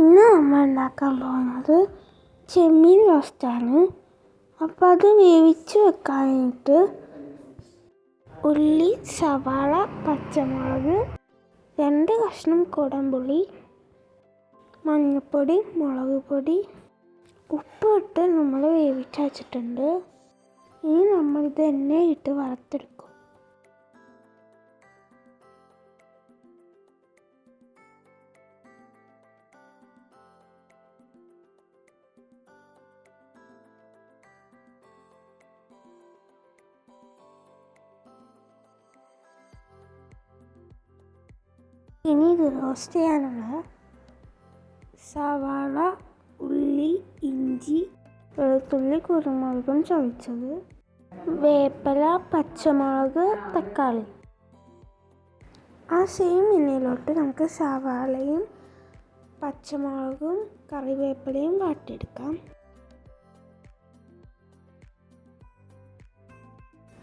ഇന്ന് നമ്മൾ ഉണ്ടാക്കാൻ പോകുന്നത് ചെമ്മീൻ റോസ്റ്റാണ് അപ്പോൾ അത് വേവിച്ച് വെക്കാനായിട്ട് ഉള്ളി സവാള പച്ചമുളക് രണ്ട് കഷ്ണം കുടംപുളി മഞ്ഞൾപ്പൊടി മുളക് പൊടി ഉപ്പ് ഇട്ട് നമ്മൾ വേവിച്ച് വെച്ചിട്ടുണ്ട്. ഇനി നമ്മൾ ഇത് എണ്ണയിട്ട് വറുത്തെടുക്കും. ഇനി ഇത് റോസ്റ്റ് ചെയ്യാനുള്ള സവാള ഉള്ളി ഇഞ്ചി വെളുത്തുള്ളി കുരുമുളകും ചതച്ചത്. വേപ്പില പച്ചമുളക് തക്കാളി. ആ സെയിം എണ്ണയിലോട്ട് നമുക്ക് സവാളയും പച്ചമുളകും കറിവേപ്പിലയും വാട്ടിയെടുക്കാം.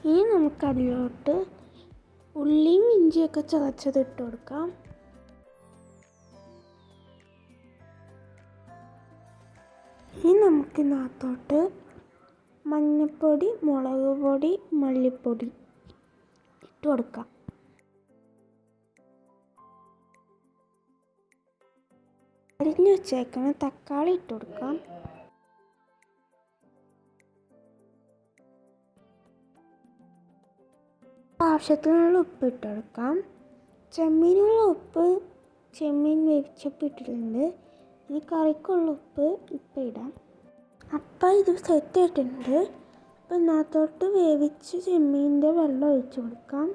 ഇനി നമുക്കതിലോട്ട് ഉള്ളിയും ഇഞ്ചിയൊക്കെ ചതച്ചത് ഇട്ട് കൊടുക്കാം. ഇനി നമുക്കിതിനകത്തോട്ട് മഞ്ഞൾപ്പൊടി മുളക് പൊടി മല്ലിപ്പൊടി ഇട്ട് കൊടുക്കാം. അരിഞ്ഞു വെച്ചേക്കുന്ന തക്കാളി ഇട്ട് കൊടുക്കാം. ആവശ്യത്തിനുള്ള ഉപ്പ് ഇട്ട് കൊടുക്കാം. ചെമ്മീനുള്ള ഉപ്പ് ചെമ്മീൻ വേവിച്ചപ്പോൾ ഇട്ടിട്ടുണ്ട്. ഇനി കറിക്കുള്ള ഉപ്പ് ഇപ്പം ഇടാം. അപ്പം ഇത് സെറ്റ് ആയിട്ടുണ്ട് അപ്പം ഇതിനകത്തോട്ട് വേവിച്ച് ചെമ്മീന്റെ വെള്ളം ഒഴിച്ച് കൊടുക്കാം.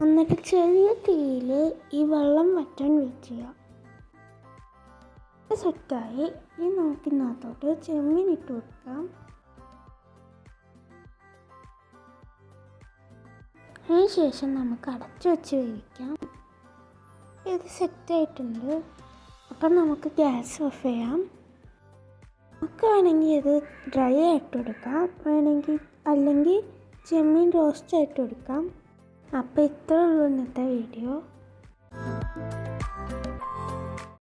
എന്നിട്ട് ചെറിയ തീയിൽ ഈ വെള്ളം വറ്റാൻ വെയിറ്റ് ചെയ്യാം. സെറ്റായി. ഇനി നമുക്ക് ഇതിനകത്തോട്ട് ചെമ്മീൻ ഇട്ട് കൊടുക്കാം. അതിനുശേഷം നമുക്ക് അടച്ചു വെച്ച് വേവിക്കാം. ഇത് സെറ്റായിട്ടുണ്ട്. അപ്പം നമുക്ക് ഗ്യാസ് ഓഫ് ചെയ്യാം. നമുക്ക് വേണമെങ്കിൽ ഇത് ഡ്രൈ ആയിട്ട് എടുക്കാം. വേണമെങ്കിൽ അല്ലെങ്കിൽ ചെമ്മീൻ റോസ്റ്റ് ആയിട്ട് എടുക്കാം. അപ്പോൾ ഇത്രയേ ഉള്ളൂ ഇന്നത്തെ വീഡിയോ.